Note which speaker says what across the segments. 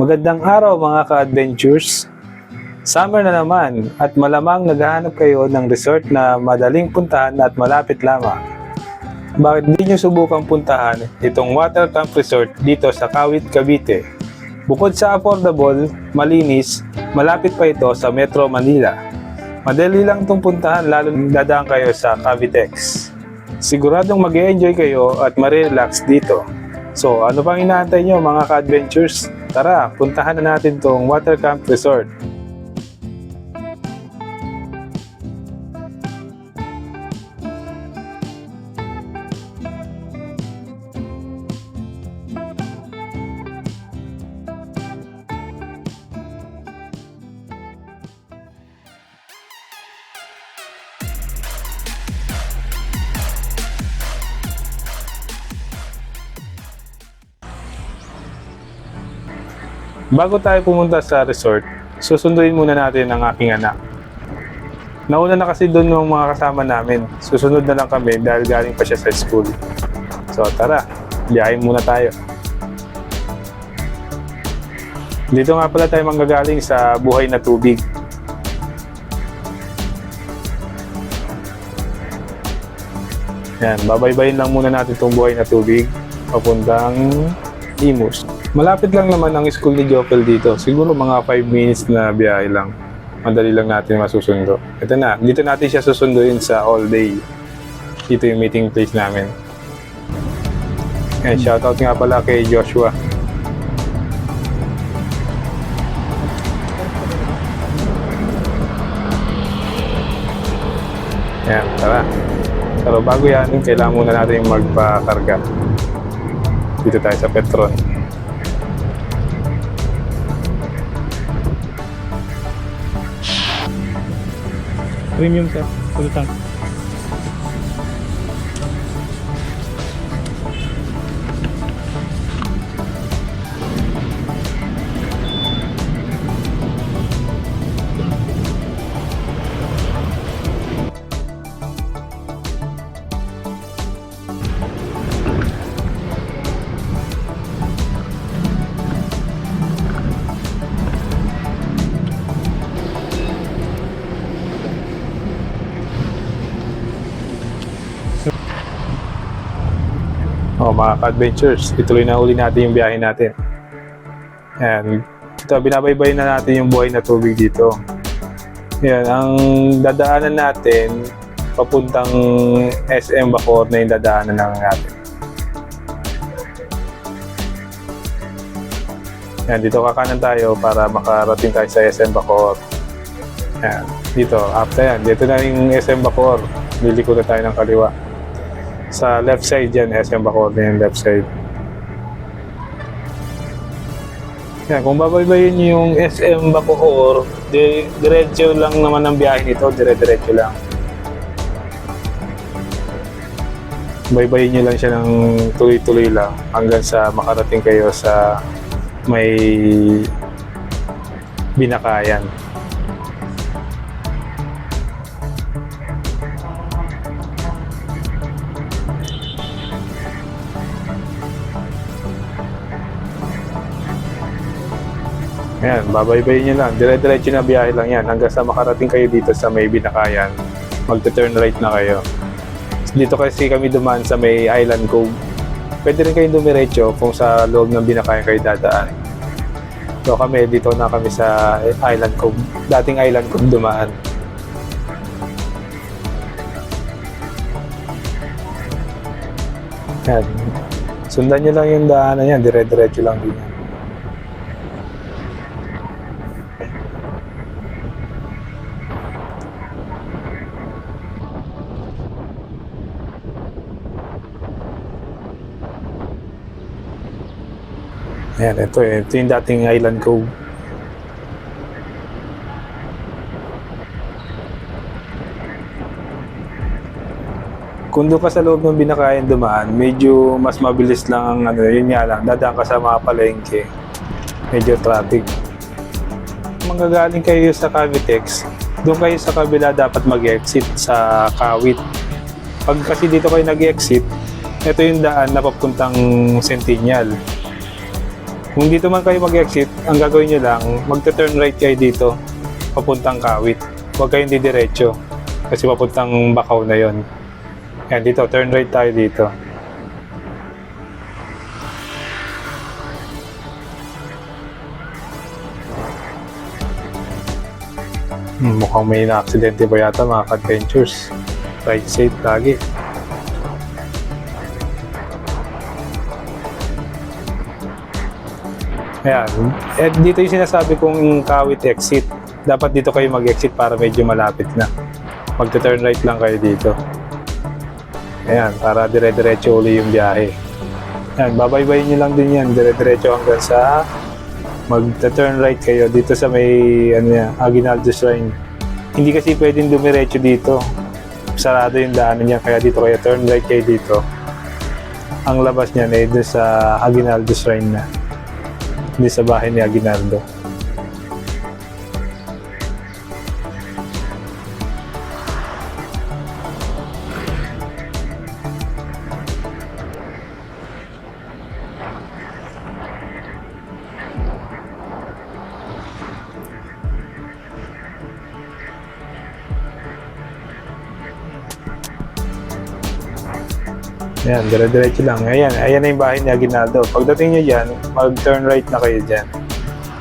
Speaker 1: Magandang araw mga ka-adventures. Summer na naman at malamang naghahanap kayo ng resort na madaling puntahan at malapit lamang. Bakit di nyo subukang puntahan itong water camp resort dito sa Kawit, Cavite? Bukod sa affordable, malinis, malapit pa ito sa Metro Manila. Madali lang itong puntahan lalo dadaan kayo sa Cavitex. Siguradong mag enjoy kayo at marirelax dito. So, ano pang inaantay nyo mga ka-adventures? Tara, puntahan na natin tong Water Camp Resort. Bago tayo pumunta sa resort, susunduin muna natin ang aking anak. Nauna na kasi doon yung mga kasama namin. Susunod na lang kami dahil galing pa siya sa school. So tara, biyahe muna tayo. Dito nga pala tayo manggagaling sa buhay na tubig. Yan, babaybayin lang muna natin itong buhay na tubig papuntang Imus. Malapit lang naman ang school ni Jopel dito. Siguro mga 5 minutes na biyahe lang. Madali lang natin masusundo. Ito na, dito natin siya susunduin sa all day. Dito yung meeting place namin. And shoutout nga pala kay Joshua. Yan, tara. Pero bago yan, kailangan muna natin magpakarga. Dito tayo sa Petron.
Speaker 2: Premium sir full
Speaker 1: tank mga ka-adventures, ituloy na uli natin yung biyahe natin. Yan. Ito, binabaybay na natin yung buhay na tubig dito. Yan, ang dadaanan natin, papuntang SM Bacor na yung dadaanan lang natin. Yan, dito kakanan tayo para makarating tayo sa SM Bacor. Yan, dito, after yan, dito na yung SM Bacor. Liliko na tayo ng kaliwa. Sa left side yan, SM Bacoor na yung left side. Yan, kung babaybayin niyo yung SM Bacoor, di, diretso lang naman ang biyahe nito, dire-diretso lang. Baybayin niyo lang siya ng tuloy-tuloy lang hanggang sa makarating kayo sa may binakayan. Yan, babaybayin nyo lang. Dire-diretso na biyahe lang yan. Hanggang sa makarating kayo dito sa may binakayan, magte-turn right na kayo. Dito kasi kami dumaan sa may Island Cove. Pwede rin kayong dumiretso kung sa loob ng binakayan kayo dadaan. So kami, dito na kami sa Island Cove. Dating Island Cove dumaan. Yan. Sundan nyo lang yung daanan yan. Dire-diretso lang din yan. Ayan, ito eh. Ito yung dating Island Cove. Kung doon ka sa loob ng binakayan dumaan, medyo mas mabilis lang ang ano, yun nga lang, dadaan ka sa mga palengke. Medyo traffic. Manggagaling kayo sa Cavitex, doon kayo sa kabila dapat mag-exit sa Kawit. Pag kasi dito kayo nag-exit, ito yung daan na papuntang Centennial. Kung dito man kayo mag-exit, ang gagawin nyo lang, magta-turn right kayo dito, papuntang Kawit. Huwag kayong didiretso, kasi papuntang Bakaw na yon. Yan, dito, turn right tayo dito. Hmm, mukhang may na-aksidente pa yata mga adventures. Ride safe lagi. Ayan. Eh, dito yung sinasabi kong kawit exit. Dapat dito kayo mag-exit para medyo malapit na. Magta-turn right lang kayo dito. Ayan, para dire-diretso uli yung biyahe. Ayan, babaybayin nyo lang din yan. Dire-diretso hanggang sa magta-turn right kayo dito sa may ano yan, Aguinaldo Shrine. Hindi kasi pwedeng dumiretso dito. Sarado yung daanan niya, kaya dito kayo turn right kayo dito. Ang labas niya ay doon sa Aguinaldo Shrine na. Hindi sa bahay ni Aguinaldo. Ayan, dire-diretso lang. Ayan, ayan na yung bahay ni Aguinaldo. Pagdating nyo dyan, mag-turn right na kayo dyan.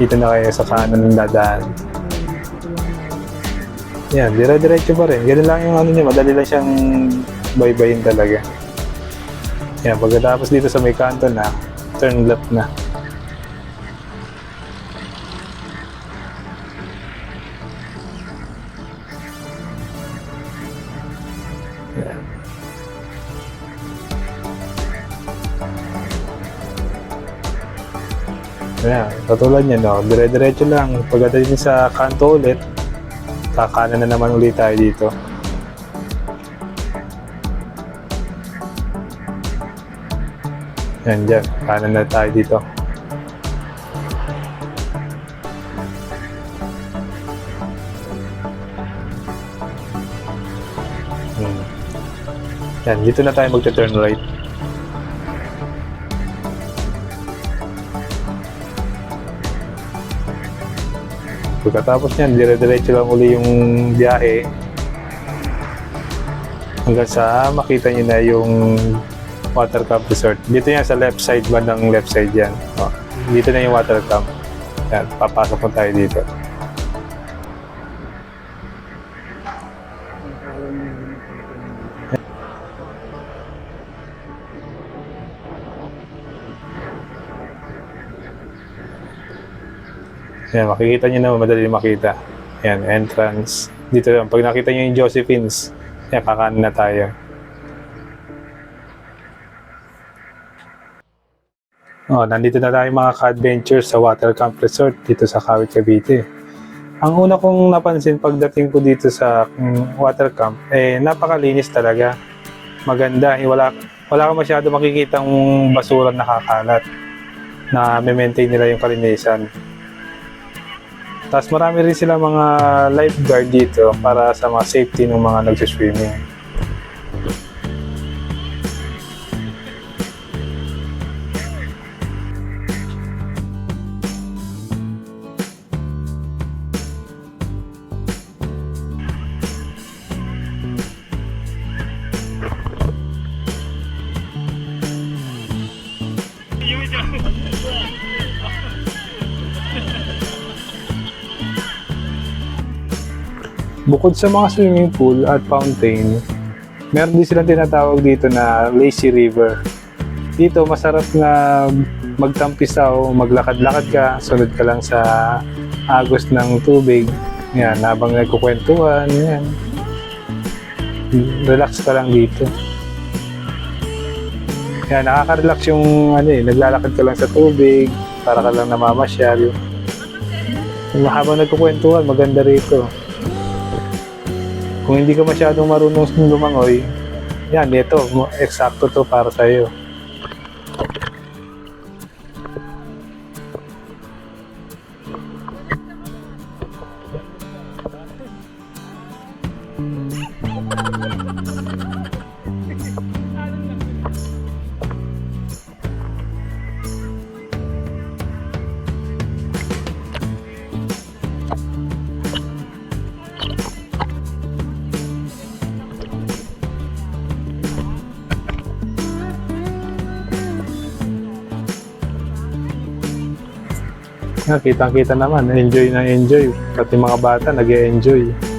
Speaker 1: Dito na kayo sa kanan ng dadaan. Ayan, dire-diretso pa rin. Ganun lang yung ano niya, madali lang siyang baybayin talaga. Ayan, pagkatapos dito sa may kanto na, turn left na. Katulad niya, no? Dire-diretso lang. Pagdating sa kanto ulit, kakanan na naman ulit tayo dito. Yan dyan, kanan na tayo dito. Hmm. Yan, dito na tayo magta-turn right. Pagkatapos niyan, dire-diretso lang uli yung biyahe hanggang sa makita niyo na yung water camp resort. Dito yan sa left side, bandang left side yan. O, dito na yung water camp. Yan, papasok po tayo dito. Yan, makikita nyo na madali makita. Yan, entrance. Dito lang. Pag nakita nyo yung Josephine's, yan, kakanan na tayo. Oh, nandito na tayo mga ka-adventure sa Water Camp Resort dito sa Kawit, Cavite. Ang una kong napansin pagdating ko dito sa mm, water camp, eh napakalinis talaga. Maganda, eh, wala wala ka masyado makikitang basura nakakalat na may-maintain nila yung kalinisan. Tapos marami rin sila mga lifeguard dito para sa mga safety ng mga nagsiswimming. Bukod sa mga swimming pool at fountain, meron din silang tinatawag dito na lazy river. Dito masarap na magtampisaw, maglakad-lakad ka, sunod ka lang sa agos ng tubig. Yan, habang nagkukwentuhan, yan. Relax ka lang dito. Yan, nakaka-relax yung ano eh, naglalakad ka lang sa tubig, para ka lang namamasyal. Habang nagkukwentuhan, maganda rito. Kung hindi ka masyadong marunong lumangoy, yan, ito, eksakto to para sa'yo. Nga, kitang-kita naman, enjoy na enjoy. Pati mga bata nag enjoy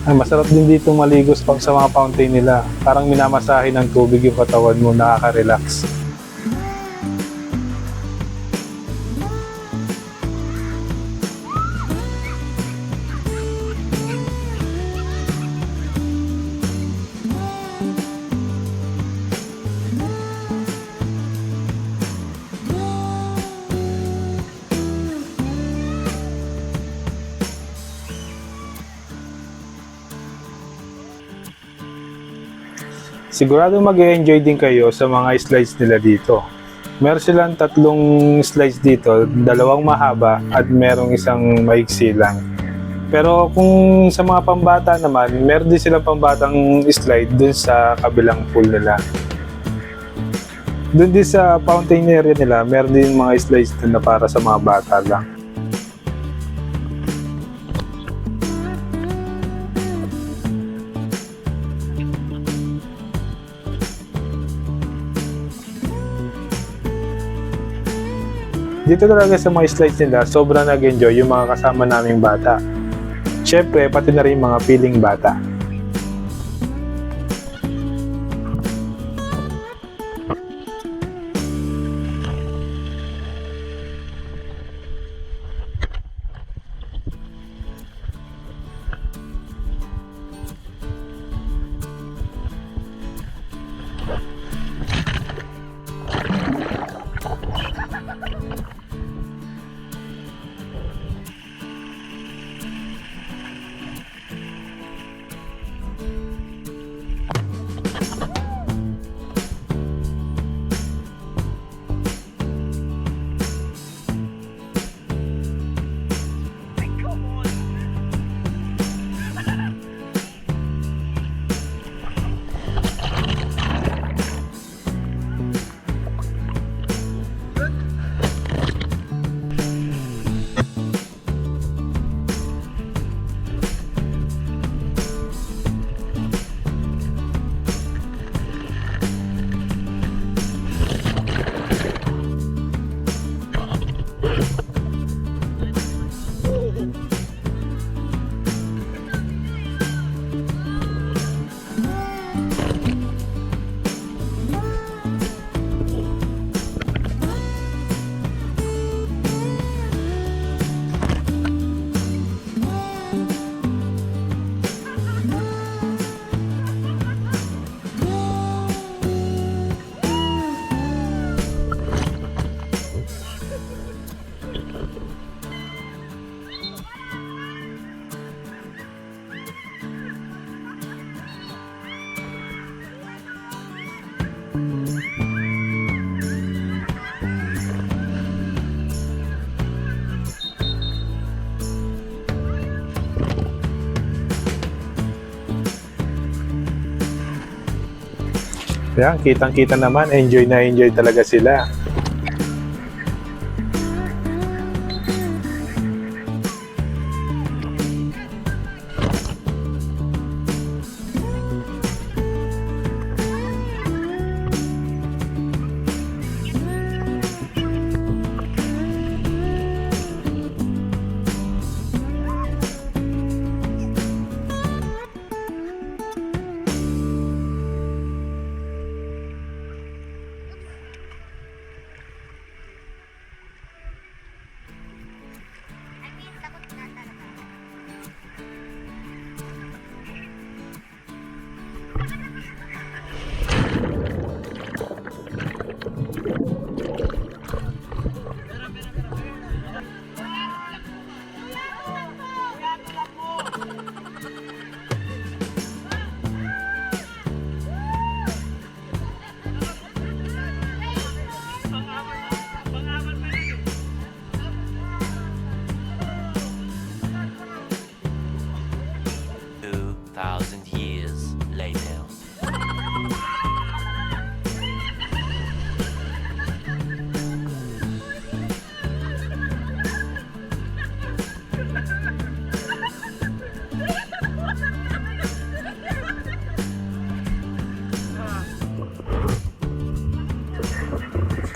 Speaker 1: Ay, masarap din dito maligo sa sa mga fountain nila. Parang minamasahe ng tubig yung katawan mo, nakaka-relax. Sigurado mag enjoy din kayo sa mga slides nila dito. Meron silang tatlong slides dito, dalawang mahaba at merong isang maiksi lang. Pero kung sa mga pambata naman, meron din silang pambatang slide dun sa kabilang pool nila. Dun din sa fountain area nila, meron din mga slides na para sa mga bata lang. Dito talaga sa mga slides nila, sobrang nag-enjoy yung mga kasama naming bata. Siyempre, pati na rin mga feeling bata. Thank you. Yan, kitang-kita naman, enjoy na enjoy talaga sila.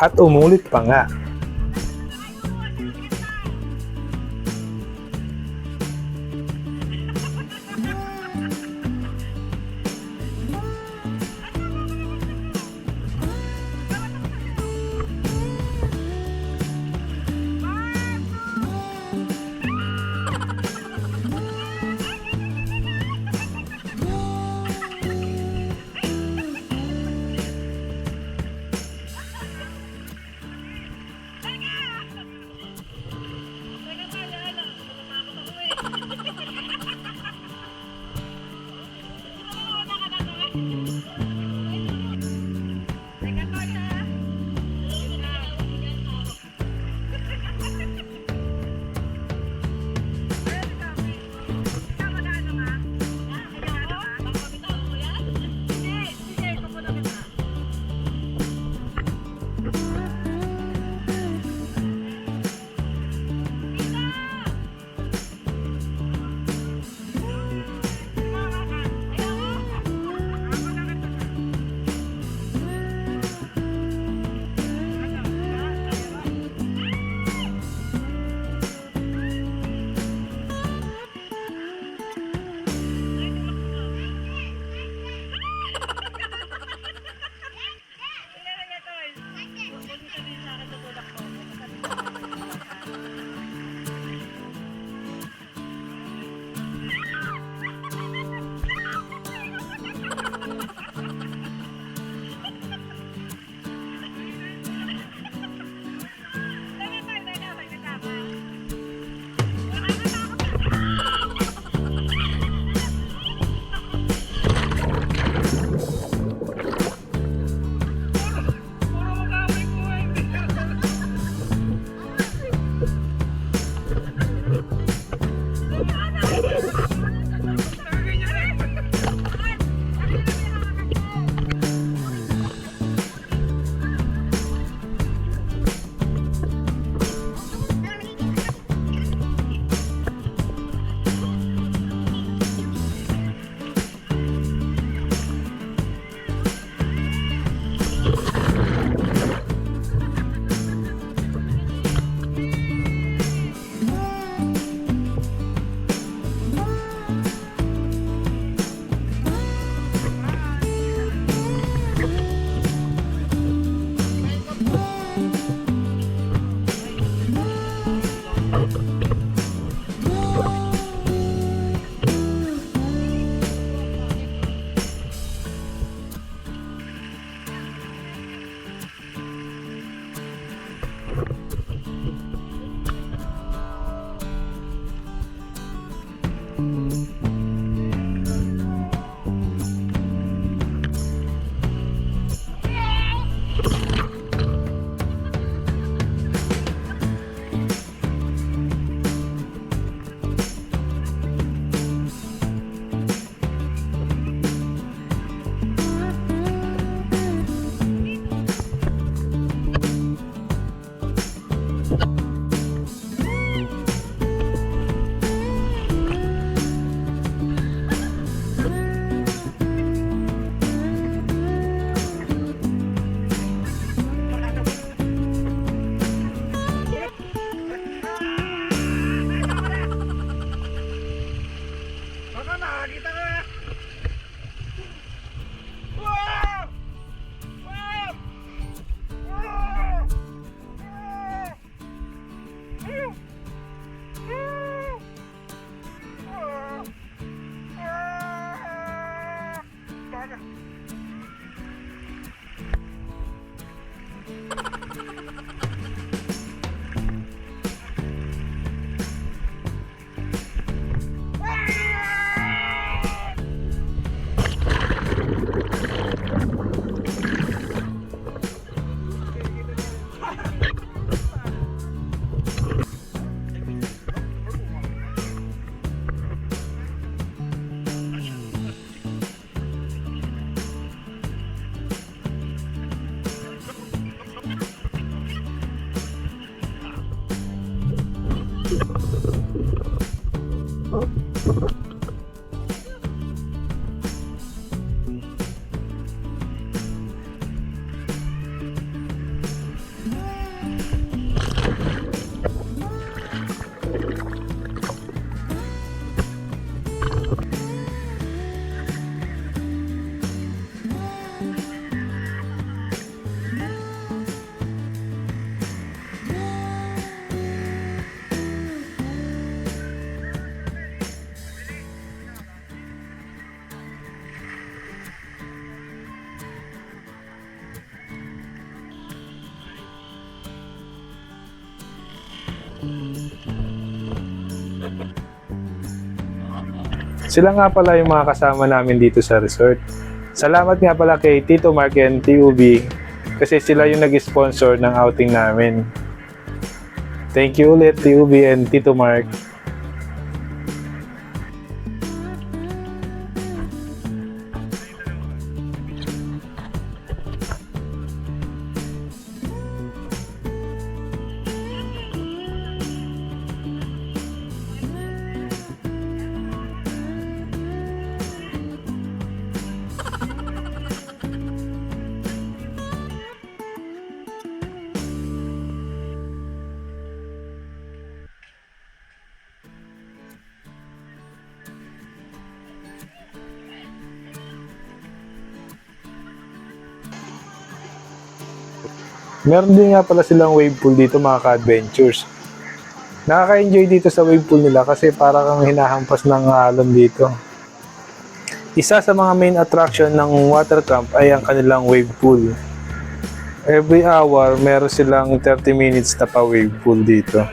Speaker 1: At umulit pa nga. Sila nga pala yung mga kasama namin dito sa resort. Salamat nga pala kay Tito Mark and TUB kasi sila yung nag-sponsor ng outing namin. Thank you ulit TUB and Tito Mark. Meron din nga pala silang wave pool dito mga ka-adventures. Nakaka-enjoy dito sa wave pool nila kasi para kang hinahampas ng alon dito. Isa sa mga main attraction ng water camp ay ang kanilang wave pool. Every hour, meron silang 30 minutes na pa wave pool dito.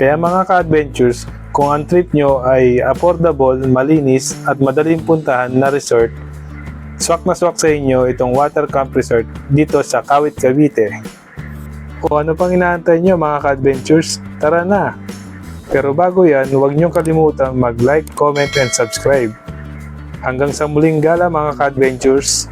Speaker 1: Kaya mga ka-adventures, kung ang trip nyo ay affordable, malinis at madaling puntahan na resort, swak na swak sa inyo itong water camp resort dito sa Kawit, Cavite. O ano pang inaantay nyo mga ka-adventures? Tara na! Pero bago yan, huwag nyo kalimutan mag-like, comment, and subscribe. Hanggang sa muling gala mga ka-adventures,